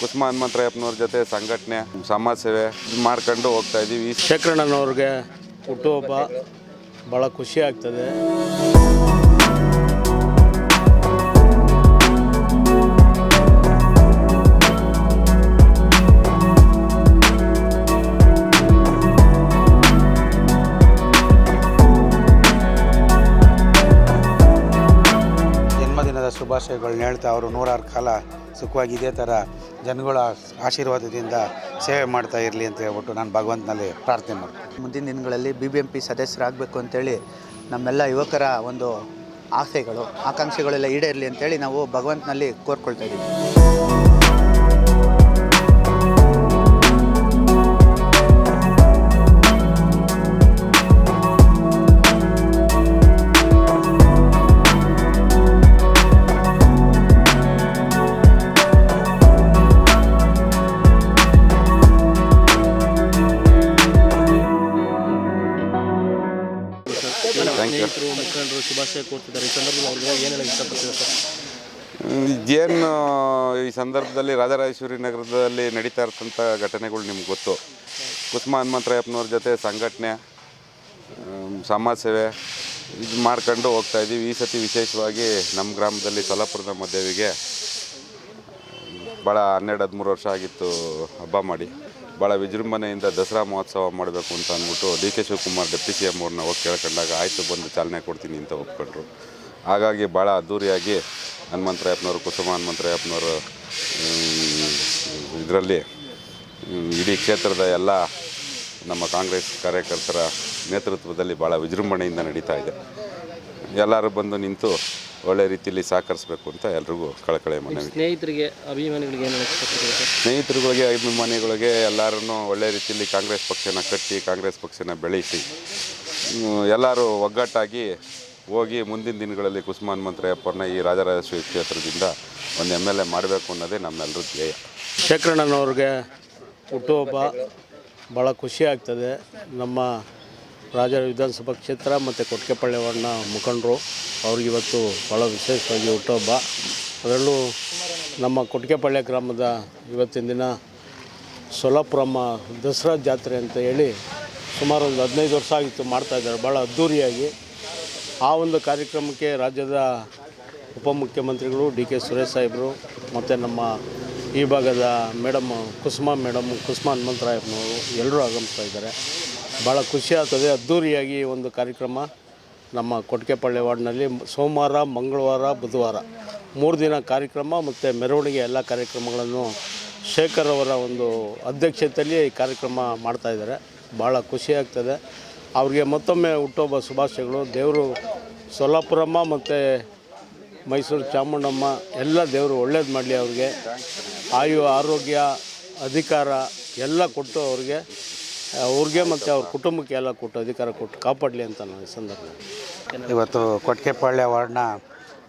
ಕುಸುಮ ಹನುಮಂತರಾಯಪ್ಪನವ್ರ ಜೊತೆ ಸಂಘಟನೆ ಸಮಾಜ ಸೇವೆ ಮಾಡ್ಕೊಂಡು ಹೋಗ್ತಾ ಇದ್ದೀವಿ ಶೇಖರಣ್ಣನವ್ರಿಗೆ ಹುಟ್ಟುಹಬ್ಬ ಭಾಳ ಖುಷಿ ಆಗ್ತದೆ. ಶುಭಾಶಯಗಳನ್ನ ಹೇಳ್ತಾ ಅವರು ನೂರಾರು ಕಾಲ ಸುಖವಾಗಿ ಇದೇ ಥರ ಜನಗಳ ಆಶೀರ್ವಾದದಿಂದ ಸೇವೆ ಮಾಡ್ತಾ ಇರಲಿ ಅಂತ ಹೇಳ್ಬಿಟ್ಟು ನಾನು ಭಗವಂತನಲ್ಲಿ ಪ್ರಾರ್ಥನೆ ಮಾಡ್ತೀನಿ. ಮುಂದಿನ ದಿನಗಳಲ್ಲಿ ಬಿ ಬಿ ಎಂ ಪಿ ಸದಸ್ಯರಾಗಬೇಕು ಅಂತೇಳಿ ನಮ್ಮೆಲ್ಲ ಯುವಕರ ಒಂದು ಆಸೆಗಳು, ಆಕಾಂಕ್ಷೆಗಳೆಲ್ಲ ಈಡೇರಲಿ ಅಂತೇಳಿ ನಾವು ಭಗವಂತನಲ್ಲಿ ಕೋರ್ಕೊಳ್ತಾ ಇದ್ದೀವಿ. ಯು ಮುಖಂಡರು ಶುಭಾಶಯ ಕೋರ್ತಿದ್ದಾರೆ. ಈ ಸಂದರ್ಭದಲ್ಲಿ ಅವ್ರಿಗೆ ಏನು ಹೇಳಕ್ಕೆ ಸರ್? ಏನು ಈ ಸಂದರ್ಭದಲ್ಲಿ ರಾಜರಾಜೇಶ್ವರಿ ನಗರದಲ್ಲಿ ನಡೀತಾ ಇರ್ತಂಥ ಘಟನೆಗಳು ನಿಮ್ಗೆ ಗೊತ್ತು. ಕುಸುಮ ಹನುಮಂತರಾಯಪ್ಪನವ್ರ ಜೊತೆ ಸಂಘಟನೆ ಸಮಾಜ ಸೇವೆ ಇದು ಮಾಡ್ಕೊಂಡು ಹೋಗ್ತಾ ಇದ್ದೀವಿ. ಈ ಸತಿ ವಿಶೇಷವಾಗಿ ನಮ್ಮ ಗ್ರಾಮದಲ್ಲಿ ಸೊಲ್ಲಾಪುರದ ಮಧ್ಯವಿಗೆ ಭಾಳ ಹನ್ನೆರಡು ಹದಿಮೂರು ವರ್ಷ ಆಗಿತ್ತು ಹಬ್ಬ ಮಾಡಿ. ಭಾಳ ವಿಜೃಂಭಣೆಯಿಂದ ದಸರಾ ಮಹೋತ್ಸವ ಮಾಡಬೇಕು ಅಂತ ಅಂದ್ಬಿಟ್ಟು D K Shivakumar deputy C M ಅವ್ರನ್ನ ಹೋಗಿ ಕೇಳ್ಕೊಂಡಾಗ ಆಯಿತು, ಬಂದು ಚಾಲನೆ ಕೊಡ್ತೀನಿ ಅಂತ ಒಪ್ಕೊಂಡ್ರು. ಹಾಗಾಗಿ ಭಾಳ ಅದ್ಧೂರಿಯಾಗಿ ಹನುಮಂತರಾಯಪ್ಪನವರು, ಕುಸುಮ ಹನುಮಂತರಾಯಪ್ಪನವರು ಇದರಲ್ಲಿ ಇಡೀ ಕ್ಷೇತ್ರದ ಎಲ್ಲ ನಮ್ಮ ಕಾಂಗ್ರೆಸ್ ಕಾರ್ಯಕರ್ತರ ನೇತೃತ್ವದಲ್ಲಿ ಭಾಳ ವಿಜೃಂಭಣೆಯಿಂದ ನಡೀತಾ ಇದೆ. ಎಲ್ಲರೂ ಬಂದು ನಿಂತು ಒಳ್ಳೆ ರೀತಿಯಲ್ಲಿ ಸಹಕರಿಸಬೇಕು ಅಂತ ಎಲ್ರಿಗೂ ಕಳಕಳೆ ಮನವಿ. ಸ್ನೇಹಿತರಿಗೆ ಅಭಿಮಾನಿಗಳಿಗೆ ಏನು ಸ್ನೇಹಿತರುಗಳಿಗೆ ಅಭಿಮಾನಿಗಳಿಗೆ ಎಲ್ಲರನ್ನೂ ಒಳ್ಳೆ ರೀತಿಯಲ್ಲಿ ಕಾಂಗ್ರೆಸ್ ಪಕ್ಷನ ಕಟ್ಟಿ ಕಾಂಗ್ರೆಸ್ ಪಕ್ಷನ ಬೆಳೆಸಿ ಎಲ್ಲರೂ ಒಗ್ಗಟ್ಟಾಗಿ ಹೋಗಿ ಮುಂದಿನ ದಿನಗಳಲ್ಲಿ ಕುಸುಮಾನ್ ಹನುಮಂತರಾಯಪ್ಪವ್ರನ್ನ ಈ ರಾಜರಾಜೇಶ್ವರಿ ಕ್ಷೇತ್ರದಿಂದ ಒಂದು ಎಂ ಎಲ್ ಎ ಮಾಡಬೇಕು ಅನ್ನೋದೇ ನಮ್ಮೆಲ್ಲರ ಧ್ಯೇಯ. ಶೇಖರಣ್ಣನವ್ರಿಗೆ ಹುಟ್ಟುಹಬ್ಬ ಭಾಳ ಖುಷಿ ಆಗ್ತದೆ. ನಮ್ಮ ರಾಜ ವಿಧಾನಸಭಾ ಕ್ಷೇತ್ರ ಮತ್ತು ಕೊಟ್ಕೆಪಳ್ಳಿ ವಾರ್ಡ್ನ ಮುಖಂಡರು, ಅವ್ರಿಗೆ ಇವತ್ತು ಭಾಳ ವಿಶೇಷವಾಗಿ ಹುಟ್ಟುಹಬ್ಬ. ಅದರಲ್ಲೂ ನಮ್ಮ ಕೊಟ್ಕೆಪಳ್ಳಿ ಗ್ರಾಮದ ಇವತ್ತಿನ ದಿನ ಸೊಲಾಪುರಮ್ಮ ದಸರಾ ಜಾತ್ರೆ ಅಂತ ಹೇಳಿ ಸುಮಾರು ಒಂದು ಹದಿನೈದು ವರ್ಷ ಆಗಿತ್ತು ಮಾಡ್ತಾಯಿದ್ದಾರೆ ಭಾಳ ಅದ್ಧೂರಿಯಾಗಿ ಆ ಒಂದು ಕಾರ್ಯಕ್ರಮಕ್ಕೆ ರಾಜ್ಯದ ಉಪಮುಖ್ಯಮಂತ್ರಿಗಳು ಡಿ ಕೆ ಸುರೇಶ್ ಸಾಹೇಬರು ಮತ್ತು ನಮ್ಮ ಈ ಭಾಗದ ಮೇಡಮ್ ಕುಸುಮಾ ಮೇಡಮ್ ಕುಸುಮಾ ಹನುಮಂತರಾಯಪ್ಪನವರು ಎಲ್ಲರೂ ಆಗಮಿಸ್ತಾ ಇದ್ದಾರೆ. ಭಾಳ ಖುಷಿ ಆಗ್ತದೆ. ಅದ್ಧೂರಿಯಾಗಿ ಒಂದು ಕಾರ್ಯಕ್ರಮ ನಮ್ಮ ಕೊಟ್ಕೆಪಳ್ಳಿ ವಾರ್ಡ್ನಲ್ಲಿ ಸೋಮವಾರ, ಮಂಗಳವಾರ, ಬುಧವಾರ ಮೂರು ದಿನ ಕಾರ್ಯಕ್ರಮ ಮತ್ತು ಮೆರವಣಿಗೆ ಎಲ್ಲ ಕಾರ್ಯಕ್ರಮಗಳನ್ನು ಶೇಖರ್ ಅವರ ಒಂದು ಅಧ್ಯಕ್ಷತೆಯಲ್ಲಿ ಈ ಕಾರ್ಯಕ್ರಮ ಮಾಡ್ತಾಯಿದ್ದಾರೆ ಭಾಳ ಖುಷಿ ಆಗ್ತದೆ. ಅವ್ರಿಗೆ ಮತ್ತೊಮ್ಮೆ ಹುಟ್ಟೋಬ ಶುಭಾಶಯಗಳು. ದೇವರು ಸೊಲ್ಲಾಪುರಮ್ಮ ಮತ್ತು ಮೈಸೂರು ಚಾಮುಂಡಮ್ಮ ಎಲ್ಲ ದೇವರು ಒಳ್ಳೇದು ಮಾಡಲಿ ಅವ್ರಿಗೆ. ಆಯು, ಆರೋಗ್ಯ, ಅಧಿಕಾರ ಎಲ್ಲ ಕೊಟ್ಟು ಅವ್ರಿಗೆ ಅವ್ರಿಗೆ ಮತ್ತು ಅವ್ರ ಕುಟುಂಬಕ್ಕೆ ಎಲ್ಲ ಕೊಟ್ಟು ಅಧಿಕಾರ ಕೊಟ್ಟು ಕಾಪಾಡಲಿ ಅಂತ ನಾನು ಈ ಸಂದರ್ಭದಲ್ಲಿ. ಇವತ್ತು ಕೊಟ್ಕೆಪಾಳ್ಯ ವಾರ್ಡ್ನ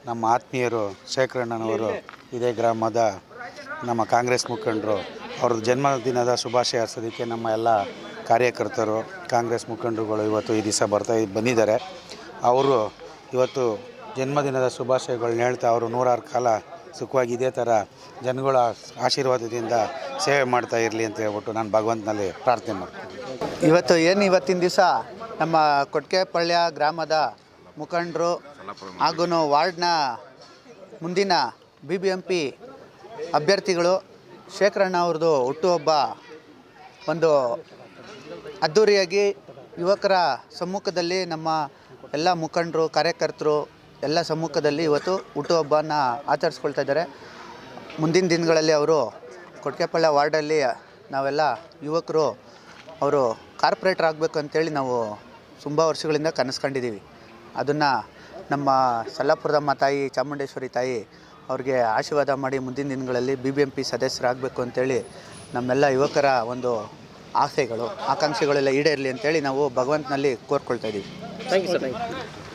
ನಮ್ಮ ಆತ್ಮೀಯರು ಶೇಖರಣ್ಣನವರು ಇದೇ ಗ್ರಾಮದ ನಮ್ಮ ಕಾಂಗ್ರೆಸ್ ಮುಖಂಡರು ಅವ್ರ ಜನ್ಮದಿನದ ಶುಭಾಶಯ ಹಾರಿಸೋದಕ್ಕೆ ನಮ್ಮ ಎಲ್ಲ ಕಾರ್ಯಕರ್ತರು, ಕಾಂಗ್ರೆಸ್ ಮುಖಂಡರುಗಳು ಇವತ್ತು ಈ ದಿವಸ ಬರ್ತಾ ಬಂದಿದ್ದಾರೆ. ಅವರು ಇವತ್ತು ಜನ್ಮದಿನದ ಶುಭಾಶಯಗಳನ್ನ ಹೇಳ್ತಾ ಅವರು ನೂರಾರು ಕಾಲ ಸುಖವಾಗಿ ಇದೇ ಥರ ಜನಗಳ ಆಶೀರ್ವಾದದಿಂದ ಸೇವೆ ಮಾಡ್ತಾ ಇರಲಿ ಅಂತ ಹೇಳ್ಬಿಟ್ಟು ನಾನು ಭಗವಂತನಲ್ಲಿ ಪ್ರಾರ್ಥನೆ ಮಾಡ್ತೀನಿ. ಇವತ್ತು ಏನು ಇವತ್ತಿನ ದಿವಸ? ನಮ್ಮ ಕೊಟ್ಕೆಪಳ್ಯ ಗ್ರಾಮದ ಮುಖಂಡರು ಹಾಗೂ ವಾರ್ಡ್ನ ಮುಂದಿನ ಬಿ ಬಿ ಎಂ ಪಿ ಅಭ್ಯರ್ಥಿಗಳು ಶೇಖರಣ್ಣ ಅವ್ರದ್ದು ಹುಟ್ಟುಹಬ್ಬ ಒಂದು ಅದ್ದೂರಿಯಾಗಿ ಯುವಕರ ಸಮ್ಮುಖದಲ್ಲಿ ನಮ್ಮ ಎಲ್ಲ ಮುಖಂಡರು, ಕಾರ್ಯಕರ್ತರು ಎಲ್ಲ ಸಮ್ಮುಖದಲ್ಲಿ ಇವತ್ತು ಹುಟ್ಟುಹಬ್ಬನ ಆಚರಿಸ್ಕೊಳ್ತಾ ಇದ್ದಾರೆ. ಮುಂದಿನ ದಿನಗಳಲ್ಲಿ ಅವರು ಕೊಟ್ಕೆಪಳ್ಳ ವಾರ್ಡಲ್ಲಿ ನಾವೆಲ್ಲ ಯುವಕರು ಅವರು ಕಾರ್ಪೊರೇಟ್ರ್ ಆಗಬೇಕು ಅಂತೇಳಿ ನಾವು ತುಂಬ ವರ್ಷಗಳಿಂದ ಕನಸ್ಕೊಂಡಿದ್ದೀವಿ. ಅದನ್ನು ನಮ್ಮ ಸಲ್ಲಾಪುರದಮ್ಮ ತಾಯಿ, ಚಾಮುಂಡೇಶ್ವರಿ ತಾಯಿ ಅವ್ರಿಗೆ ಆಶೀರ್ವಾದ ಮಾಡಿ ಮುಂದಿನ ದಿನಗಳಲ್ಲಿ ಬಿ ಬಿ ಎಂ ಪಿ ಸದಸ್ಯರಾಗಬೇಕು ಅಂತೇಳಿ ನಮ್ಮೆಲ್ಲ ಯುವಕರ ಒಂದು ಆಸೆಗಳು, ಆಕಾಂಕ್ಷೆಗಳೆಲ್ಲ ಈಡೇರಲಿ ಅಂತೇಳಿ ನಾವು ಭಗವಂತನಲ್ಲಿ ಕೋರ್ಕೊಳ್ತಾ ಇದ್ದೀವಿ. Thank you sir thank you